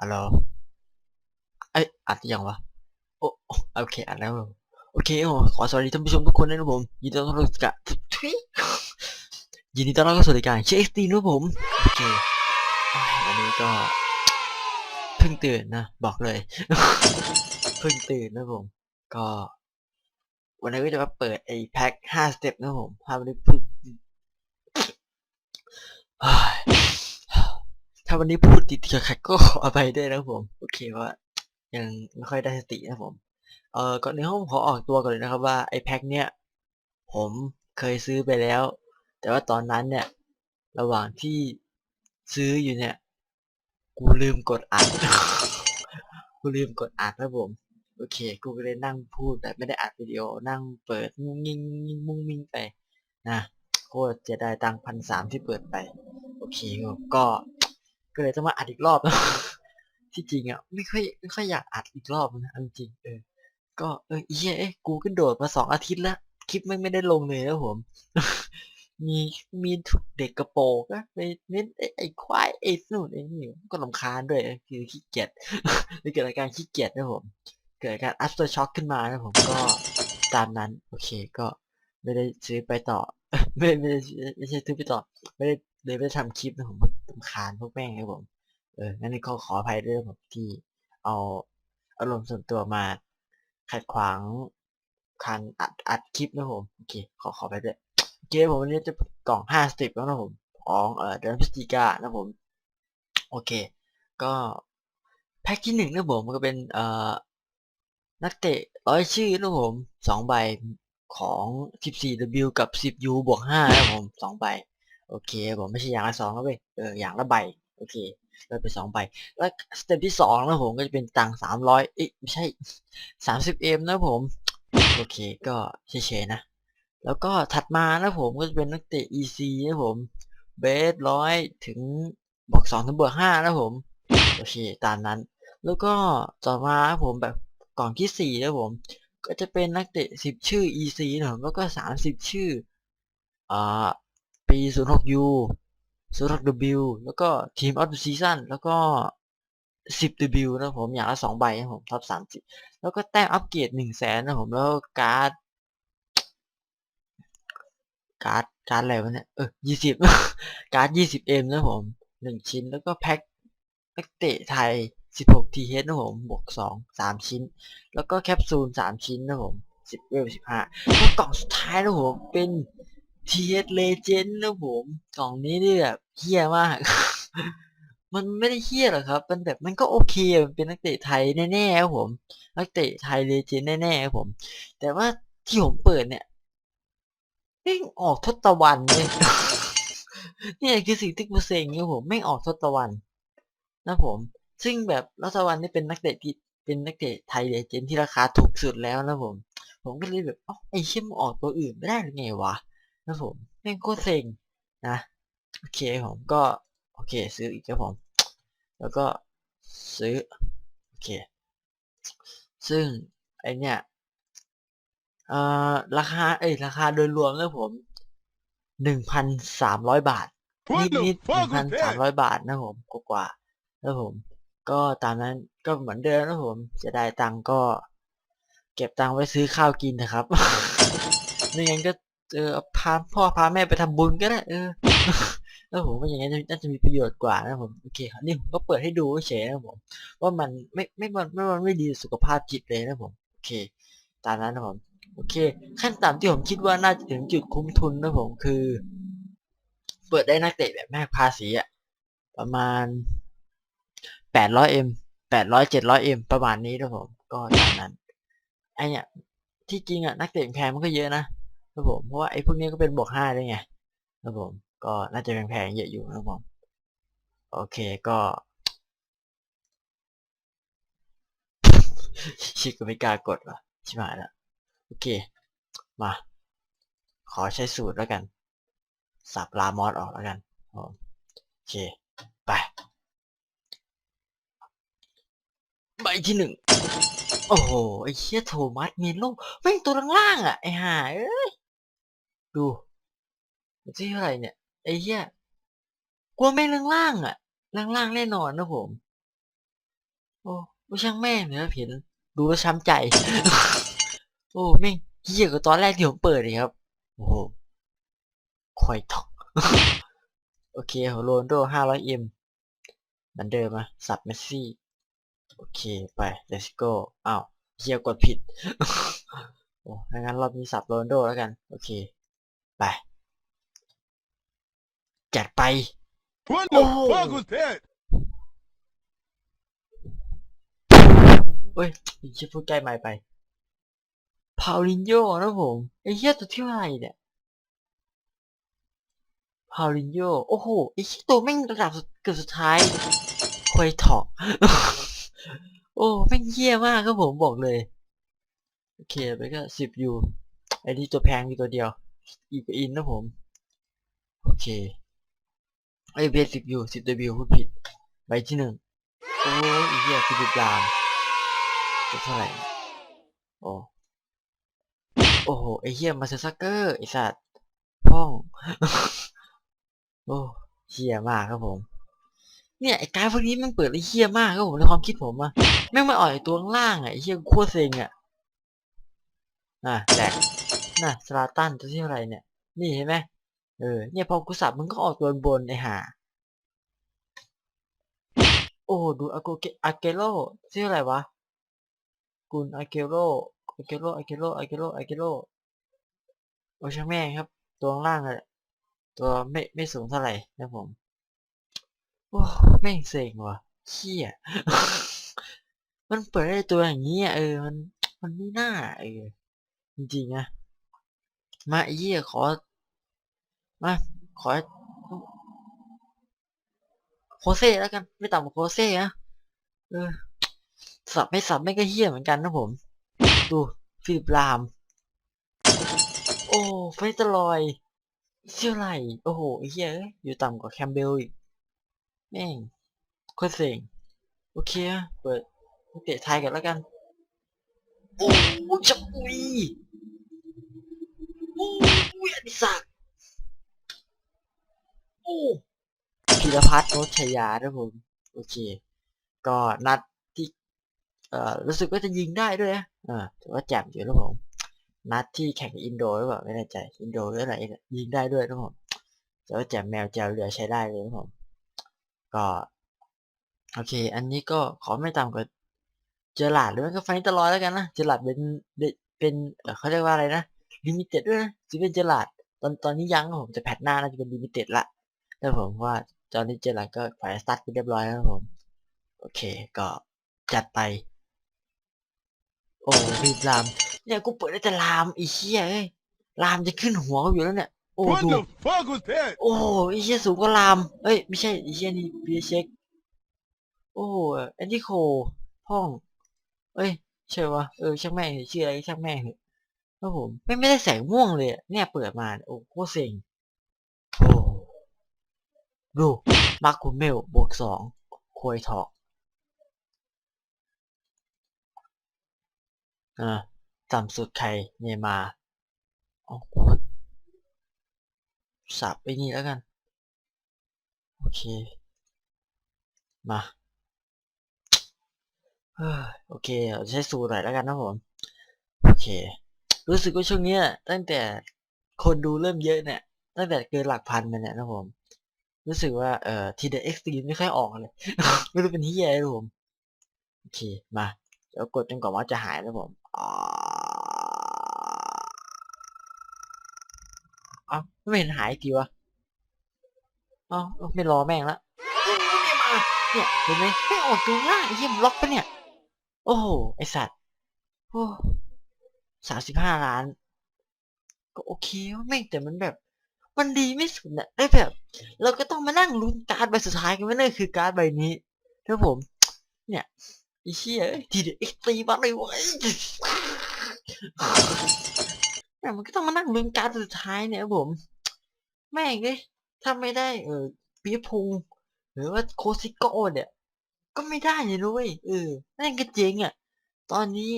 ฮัลโหลเอ้อัดยังวะ โอ้โอเค อัดแล้ว โอเคโอ้ขอสวัสดีท่านผู้ชมทุกคนด้วยนะครับผม ยินดีต้อนรับสู่รายการทุยยินดีต้อนรับเข้าสู่รายการเช็คสตีนครับผม โอเคอันนี้ก็ เพิ่งตื่นนะ บอกเลย เพิ่งตื่นนะครับผม ก็ วันนี้ก็จะมาเปิดไอ้แพ็คห้าสเต็ปนะครับผมพาวันนี้พูดอ้าวันนี้พูดติดๆขัดก็ขออภัยด้วยนะผม โอเคว่า ยังไม่ค่อยได้สตินะผม เอ่อก่อนในห้องขอออกตัวก่อนเลยนะครับว่าไอ้แพ็คเนี้ยผมเคยซื้อไปแล้ว แต่ว่าตอนนั้นเนี่ย ระหว่างที่ซื้ออยู่เนี่ย กูลืมกดอัด กูลืมกดอัดนะผม โอเค กูก็เลยนั่งพูดแบบไม่ได้อัดวิดีโอ นั่งเปิดงุ้งงิงงุ้งงิงมุ้งมิงไป นะ โคตรเสียดายตังค์พันสามที่เปิดไป โอเคก็ ก็เลยต้องมาอัดอีกรอบที่จริงอะไม่ค่อยไม่ค่อยอยากอัดอีกรอบนะจริงเออ ก็เออเฮ้ยเอ้ยกูก็โดดมาสองอาทิตย์แล้วคลิปไม่ไม่ได้ลงเลยนะผมมีมีถูกเด็กกระโปงก็ไปเน้นไอ้ไอ้ควายไอ้นู่นไอ้นี่ก็ลำคาญด้วยคือขี้เกียจเลยเกิดอาการขี้เกียจนะผม เกิดอาการ after shock ขึ้นมานะผมก็ตามนั้น โอเคก็ไม่ได้ซื้อไปต่อ ไม่ไม่ไม่ใช่ซื้อไปต่อไม่ได้เลยไม่ได้ทำคลิปนะผมมันลำคาญพวกแม่งครับผมเอองั้นก็ขออภัยด้วยนะผมที่เอาอารมณ์ส่วนตัวมาขัดขวางการอัดอัดคลิปนะผมโอเคขอขอไปด้วยโอเคผมวันนี้จะกล่องห้าสต็ปแล้วนะผมของเอ่อเดือนพฤศจิกานะผม โอเค ก็แพ็กที่หนึ่งนะผมมันก็เป็นเอ่อนักเตะร้อยชื่อนะผมสองใบ ของ 14W กับ 10U บวก5นะผมสองใบ โอเคผมไม่ใช่อย่างละสองแล้วเว้ยเอออย่างละใบ โอเคเราไปสองใบ แล้วสเต็ปที่สองนะผมก็จะเป็นตังสามร้อยเอ้ยไม่ใช่สามสิบเอ็มนะผม โอเคก็เฉยๆนะ แล้วก็ถัดมานะผมก็จะเป็นนักเตะ EC นะผม เบสร้อยถึงบวกสองถึงบวกห้านะผม โอเค ตามนั้น แล้วก็ต่อมาผมแบบกล่องที่สี่นะผม ก็จะเป็นนักเตะสิบชื่อ EC นะผมแล้วก็สามสิบชื่ออ่าปีศูนย์หก U ศูนย์หก W แล้วก็ทีมออฟซีซั่นแล้วก็สิบ W นะผมอย่างละสองใบนะผมท็อปสามสิบแล้วก็แต้มอัปเกรดหนึ่งแสนนะผมแล้วก็การ์ดการ์ดการ์ดอะไรวะเนี่ยเออยี่สิบการ์ดยี่สิบเอ็มนะผมหนึ่งชิ้นแล้วก็แพ็คนักเตะไทย สิบหกทีเฮดนะผมบวกสองสามชิ้น แล้วก็แคปซูลสามชิ้นนะผมสิบเวลสิบห้าแล้วกล่องสุดท้ายนะผมเป็นทีเฮดเลเจนด์นะผมกล่องนี้นี่แบบเฮี้ยมาก มันไม่ได้เฮี้ยหรอกครับ มันแบบมันก็โอเคมันเป็นนักเตะไทยแน่ๆครับผม นักเตะไทยเลเจนด์แน่ๆครับผม แต่ว่าที่ผมเปิดเนี่ยแม่งออกทศตวรรษเนี่ยนี่คือสิ่งที่กูเซ็งครับผมไม่งออกทศตวรรษนะผม ซึ่งแบบรัตวรรณนี่เป็นนักเตะที่เป็นนักเตะไทยเลเจนด์ที่ราคาถูกสุดแล้วนะผม ผมก็เลยแบบอ๋อไอ้เชี่ยมงออกตัวอื่นไม่ได้หรือไงวะนะผมแม่งโคตรเซ็งนะโอเคผมก็โอเค ซื้ออีกครับผม แล้วก็ซื้อโอเค ซึ่งไอเนี่ยเอ่อราคาเอ้ยราคาโดยรวมแล้วผมหนึ่งพันสามร้อยบาทนิด What นิด the หนึ่ง fuck พัน was สาม that? ร้อยบาทนะผมกว่าๆแล้วผม ก็ตามนั้นก็เหมือนเดิมนะผมจะได้ตังค์ก็ เก็บตังค์ไว้ซื้อข้าวกินนะครับไม่งั้นก็เออพาพ่อพาแม่ไปทำบุญก็ได้เออแล้วผมว่าอย่างนั้นน่าจะมีประโยชน์กว่านะผมโอเคครับนี่ผมก็เปิดให้ดูเฉยนะผมว่ามันไม่ไม่มันไม่มันไม่ดีสุขภาพจิตเลยนะผมโอเค ตามนั้นนะผมโอเค ขั้นต่ำที่ผมคิดว่าน่าจะถึงจุดคุ้มทุนนะผมคือ เปิดได้นักเตะแบบแม่ภาษีอะประมาณ แปดร้อยเอ็มแปดร้อยเจ็ดร้อยเอ็มประมาณนี้นะผม ก็ตามนั้นไอเนี่ยที่จริงอะนักเตะแพงมันก็เยอะนะครับผมเพราะว่าไอพวกนี้ก็เป็นบวกห้าได้ไงครับผม ก็น่าจะแพงๆเยอะอยู่นะครับผม โอเคก็ชิคก็ไม่กล้ากดว่ะชิบหายแล้วโอเค มา ขอใช้สูตรแล้วกัน สับลามอสออกแล้วกันโอเค ไป ใบที่หนึ่งโอ้โห ไอ้เชี่ยโทมัสเมโลแม่งตัวล่างๆอะ ไอ้ห่าเอ้ย ดูมันที่เท่าไหร่เนี่ย ไอ้เหี้ยกลัวแม่งล่างๆอะ ล่างๆแน่นอนนะผม โอ้ไม่ช่างแม่งเลยครับเห็น ดูแล้วช้ำใจ โอ้แม่งเหี้ยกว่าตอนแรกที่ผมเปิดเลยครับ โอ้โหควายทอกโอเคโรนโดห้าร้อยเอ็มเหมือนเดิมอะสับเมสซี่ โอเคไป let's go อ้าวเฮียกดผิด โอ้ถ้างั้นรอบนี้สับโรนโดแล้วกัน โอเค ไป จัดไป What the Oh. fuck was that? เฮ้ยไอ้เชี่ยพูดใกล้ไม่ไป พาวลินโยนะผม ไอ้เหี้ยตัวที่เท่าไหร่เนี่ย พาวลินโย โอ้โห ไอ้เหี้ยตัวแม่งระดับสุดเกือบสุดท้าย ควยถอก โอ้แม่งเหี้ยมากครับผมบอกเลย โอเคไปก็สิบยูไอ้นี่ตัวแพงมีตัวเดียว อีกอินนะผม โอเคไอ้เบสิบยูสิบตัวบิวพูดผิดใบที่หนึ่งโอ้อ้เหี้ยฟิลิปลามตัวเท่าไหร่โอ้โอ้โหไอ้เหี้ยมาเซอร์ซักเกอร์ไอ้สัตว์พ้อง โอ้เหี้ยมากครับผม เนี่ยไอ้การพวกนี้มันเปิดไอ้เหี้ยมากครับผมในความคิดผมอะแม่งไม่อ่อยตัวข้างล่างอะไอ้เหี้ยโคตรเซ็งอะน่ะแหลกน่ะสลาตันตัวที่เท่าไรเนี่ย นี่เห็นไหมเออเนี่ยพอกูสับมึงก็ออกตัวบนไอ้ห่าโอ้ดูอากูเกอาเกโร่ชื่ออะไรวะกุนอาเกโร่อาเกโร่อาเกโร่อาเกโร่อาเกโร่โอ้ช่างแม่งครับ ตัวล่างอะตัวไม่ไม่สูงเท่าไหร่นะผม อ้แม่งเซ็งว่ะเขี้ยมันเปิดได้ตัวอย่างนี้อะเออมันมันไม่น่าเออจริงๆนะมาอ้เหี้ยขอมาขอโคเซ่แล้วกัน ไม่ต่ำกว่าโคเซ่นะเออสับไม่สับไม่ก็เฮี้ยเหมือนกันนะผม ดูฟิลิปลาม โอ้เฟสตอรอยเชื่อไรโอ้โหเหี้ยเอ้ยอยู่ต่ำกว่าแคมเบลอีก แม่งโคตรเซ็งโอเคอะเปิดเตะไทยกันแล้วกันโอ้จับอุ้ยโอ้ยอดิศักดิ์โอ้พีรพัฒน์โนชยาด้วยผม โอเค ก็นัดที่เอ่อรู้สึกว่าจะยิงได้ด้วยนะอ่าถือว่าแจ่มอยู่นะผม นัดที่แข่งอินโดหรือเปล่าไม่แน่ใจ อินโดหรืออะไรยิงได้ด้วยนะผมแต่ว่าแจ่มแมวแจวเรือใช้ได้เลยนะผม ก็ โอเค อันนี้ก็ขอไม่ต่ำกว่าเจอหลาดหรือไม่ก็ไฟตลอดแล้วกันนะเจอหลาดเป็นเป็นเขาเรียกว่าอะไรนะลิมิเต็ดด้วยนะจะเป็นเจอหลาดตอนตอนนี้ยังผมจะแพทหน้าน่าจะเป็นลิมิเต็ดละแล้วผมว่าตอนนี้เจอหลาดก็ฝ่ายสตาร์ทไปเรียบร้อยแล้วผมโอเคก็จัดไป โอ้รีบลามเนี่ยกูเปิดได้แต่ลามไอีเชี่ยเอ้ยลามจะขึ้นหัวกูอยู่แล้วเนี่ย โอ้ What ดู the fuck was that? โอ้ไอ้เชี่ยสูงกว่าลาม เอ้ย ไม่ใช่ไอ้เชี่ยนี่เบียร์เช็ค โอ้แอนดี้โคพ่อง เอ้ยใช่วะเออช่างแม่งเถอะชื่ออะไรช่างแม่งเถอะครับผมไม่ไม่ได้แสงม่วงเลยอะเนี่ยเปิดมาเนี่ยโอ้โคตรเซ็งโอ้ดูมาร์คคุเมลบวกสองควยทอกอ่าต่ำสุดใครเนย์มาร์อ๋อกู สับไปนี่แล้วกัน โอเค มาโอเคเราใช้สูตรหน่อยแล้วกันนะผม โอเค รู้สึกว่าช่วงเนี้ยตั้งแต่คนดูเริ่มเยอะเนี่ย ตั้งแต่เกินหลักพันมาเนี่ยนะผม รู้สึกว่าเอ่อทีเดเอ็กซ์ตรีไม่ค่อยออกเลย ไม่รู้เป็นที่อะไรนะผม โอเค มา เดี๋ยวกดจนกว่าว่าจะหายนะผมอ่า อ้าไม่เห็นหายอีกทีวะเอ้าไม่รอแม่งละโอ้ไม่มาเนี่ยเห็นไหมไม่ออกตัวง่ายไอ้เหี้ยมันล็อกปะเนี่ย โอ้โหไอสัตว์โอ้สามสิบห้าล้าน ก็โอเควะแม่งแต่มันแบบ มันดีไม่สุดน่ะได้แบบ เราก็ต้องมานั่งลุ้นการ์ดใบสุดท้ายกันว่านั่นคือการ์ดใบนี้ครับผม เนี่ยไอ้เชี่ยเอ้ยทีเดียวเอ็กตีมาเลยเว้ย เนี่ยมันก็ต้องมานั่งลุ้นการ์ดสุดท้ายเนี่ยครับผม แม่งเลยถ้าไม่ได้เออปียพงหรือว่าโคซิโก้เนี่ย ก็ไม่ได้เลยด้วยเออนั่นก็เจ๊งอะ ตอนนี้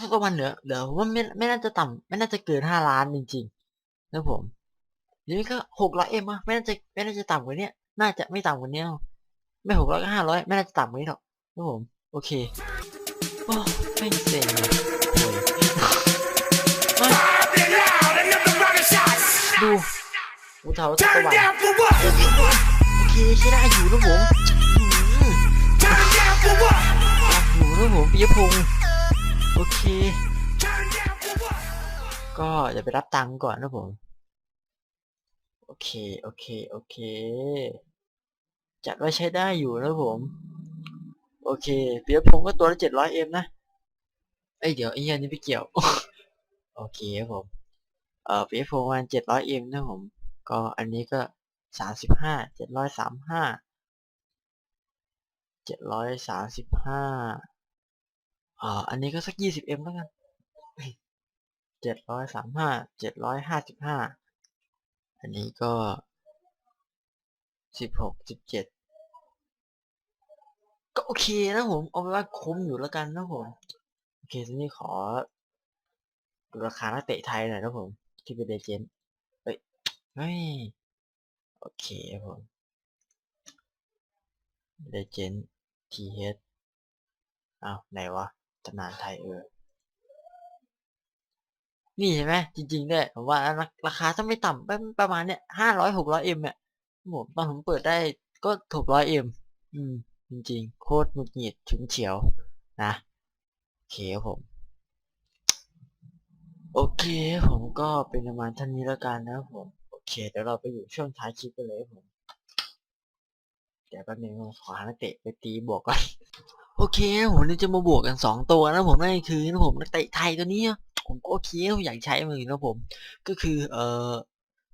สักประมาณเหลือเหลือผมว่าไม่ไม่น่าจะต่ำไม่น่าจะเกินห้าล้านจริงๆนะผมเดี๋ยวนี้ก็หกร้อยเอ็มอะไม่น่าจะไม่น่าจะต่ำกว่านี้น่าจะไม่ต่ำกว่านี้หรอไม่หกร้อยก็ห้าร้อยไม่น่าจะต่ำกว่านี้หรอกนะผม โอเค โอ้ไม่งเซ็งเลย ดูอุทาวสวรรค์โอเคใช้ได้อยู่นะผมอืมอยู่นะผมปิยพงศ์โอเค ก็อย่าไปรับตังค์ก่อนนะผม โอเค โอเค โอเค จัดไว้ใช้ได้อยู่นะผม โอเคเปียพงศ์ก็ตัวละเจ็ดร้อยเอ็มนะ เอ้ยเดี๋ยวไอ้เหี้ยนี่ไม่เกี่ยว โอเคครับผม เอ่อเปียพงศ์ประมาณเจ็ดร้อยเอ็มนะผม ก็อันนี้ก็สามสิบห้าเจ็ดร้อยสามห้าเจ็ดร้อยสามสิบห้าอ่าอันนี้ก็สักยี่สิบเอ็มแล้วกันเจ็ดร้อยสามห้าเจ็ดร้อยห้าสิบห้าอันนี้ก็สิบหกสิบเจ็ดก็โอเคนะผม เอาไปว่าคุ้มอยู่แล้วกันนะผม โอเคทีนี้ขอ ราคานักเตะไทยหน่อยนะผมที่เป็นเดเจนต์เฮ้ยเฮ้ยโอเคครับผมเดเจนต์ทีเฮดอ้าวไหนวะตำนานไทยเออนี่ใช่ไหมจริงๆด้วยผมว่าราคาถ้าไม่ต่ำประประมาณเนี้ยห้าร้อยหกร้อยเอ็มเนี่ยผมตอนผมเปิดได้ก็หกร้อยเอ็มอืม จริงๆ โคตรหงุดหงิดฉุนเฉียวนะโอเคครับผม โอเคผมก็เป็นประมาณเท่านี้แล้วกันนะผม โอเคเดี๋ยวเราไปอยู่ช่วงท้ายคลิปกันเลยผมเดี๋ยวแป๊บนึงขอหานักเตะไปตีบวกก่อนโอเคผมนี่จะมาบวกกันสองตัวนะผมนั่นคือนะผมนักเตะไทยตัวนี้ผมก็โอเคผมอยากใช้มือนะผม ก็คือเอ่อ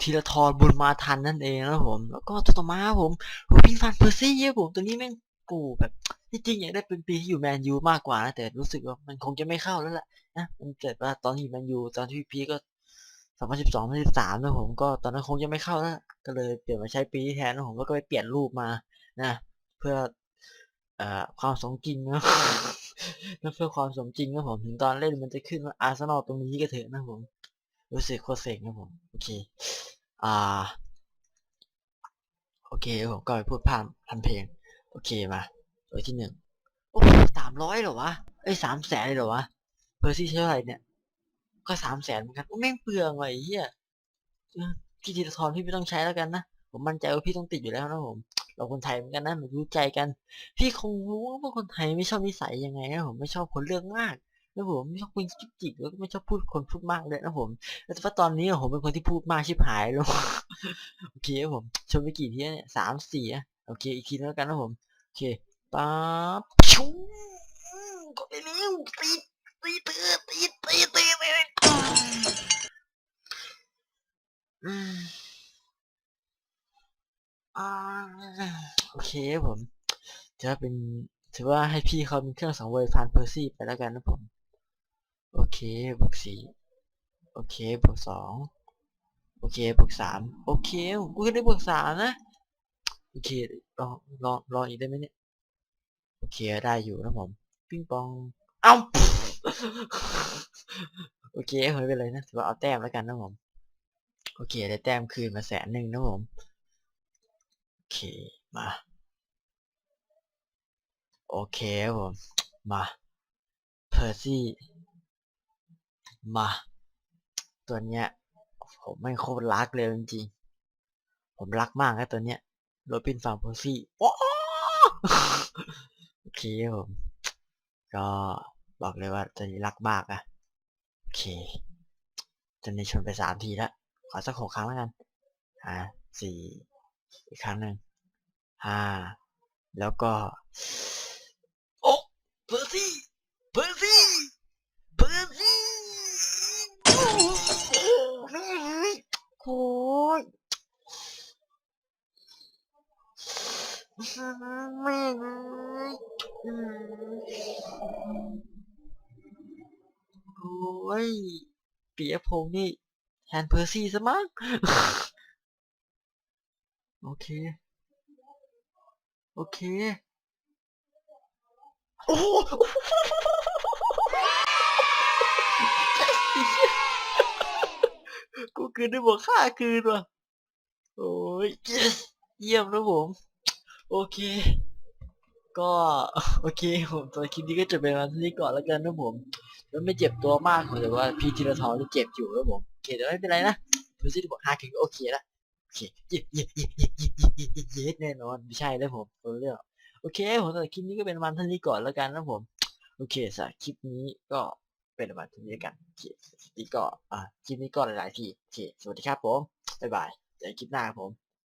ธีรทรบุญมาทันนั่นเองนะผม แล้วก็ตัวต่อมาผมโรบินฟานเพอร์ซี่ผมตัวนี้แม่ง กูแบบที่จริงอยากได้เป็นปีที่อยู่แมนยูมากกว่านะแต่รู้สึกว่ามันคงจะไม่เข้าแล้วแหละนะมันเกิดว่าตอนที่อยู่แมนยูตอนที่พีก็สองพันสิบสองพันสิบสามนะผมก็ตอนนั้นคงจะไม่เข้าแล้วก็เลยเปลี่ยนมาใช้ปีที่แทนนะผมก็ไปเปลี่ยนรูปมานะเพื่ออ่ความสมจริงนะเพื่อความสมจริงนะผมถึงตอนเล่นมันจะขึ้นว่าอาร์เซนอลตรงนี้ก็เถอะนะผมรู้สึกโคตรเซ็งนะผมโอเคอ่าโอเคผมก็ไปพูดพามทำเพลง โอเคมาตัวที่หนึ่งโอ้สามร้อยเหรอวะเอ้สามแสนเลยเหรอวะเพอร์ซี่ใช้เท่าไหร่เนี่ย ก็สามแสนเหมือนกันโอ้แม่งเปลืองว่ะไอ้เหี้ยเออพี่ธีรทรพี่ไม่ต้องใช้แล้วกันนะผมมั่นใจว่าพี่ต้องติดอยู่แล้วนะผมเราคนไทยเหมือนกันนะมันรู้ใจกัน พี่คงรู้ว่าคนไทยไม่ชอบนิสัยยังไงนะผมไม่ชอบคนเรื่องมากแล้วผมไม่ชอบคนจิกจิกแล้วก็ไม่ชอบพูดคนพูดมากเลยนะผมแต่ว่าตอนนี้ผมเป็นคนที่พูดมากชิบหายเลยโอเคผมชมไปกี่ทีแล้วเนี่ยสามสี่ โอเค อีกทีแล้วกันนะผม โอเคป๊าบชูกดไปนิ้วตีตีตีตีตีตีตีอืมอ่าโอเคผมถือว่าเป็นถือว่าให้พี่เขาเป็นเครื่องสังเวยฟานเพอร์ซี่ไปแล้วกันนะผม โอเคบวกสี่โอเคบวกสองโอเคบวกสามโอเคผมก็ได้บวกสามนะ โอเครอรอรออีกได้ไหมเนี่ย โอเคได้อยู่นะผม ปิ้งปอง เอ้า โอเคไม่เป็นไรนะถือว่าเอาแต้มแล้วกันนะผม โอเค ได้แต้มคืนมาแสนหนึ่งนะผม โอเค มา โอเคครับผม มาเพอร์ซี่มา ตัวเนี้ย ผมไม่โคตรรักเลยจริงๆผมรักมากนะตัวเนี้ย โรบินฟามเพอร์ซี่โอ้โอเคผม ก็บอกเลยว่าตัวนี้รักมากอะโอเคตัวนี้ชนไปสามทีแล้วขอสักหกครั้งแล้วกันอ่าสี่อีกครั้งหนึ่งห้าแล้วก็ โอ้เพอร์ซี่เพอร์ซี่เพอร์ซี่โอ้ย แม่โอ้ยเปียพงษ์นี่แทนเพอร์ซี่ซะมั้งโอเค โอเค โอ้โหกูคืนได้บวกค่าคืนว่ะ โอ้ย yes เยี่ยมนะผม โอเค ก็โอเคผมตัวคลิปนี้ก็จะเป็นวันที่ก่อนแล้วกันนะผมมันไม่เจ็บตัวมากแต่ว่าพี่ธีรทรนี่เจ็บอยู่นะผมโอเคเดี๋ยวไม่เป็นไรนะดูซิที่บอกฮาเก่งโอเคละโอเคเย็ดเย็ย็เแน่นอนไม่ใช่แล้วผมตัวเรื่องโอเคผมตัวคลิปนี้ก็เป็นวันที่ก่อนแล้วกันนะผมโอเคสำหรับคลิปนี้ก็เป็นวันที่กันโอเคคลิปนี้ก็อ่าคลิปนี้ก็หลายๆทีโอเคสวัสดีครับผมบ๊ายบายเจอกันคลิปหน้าครับผม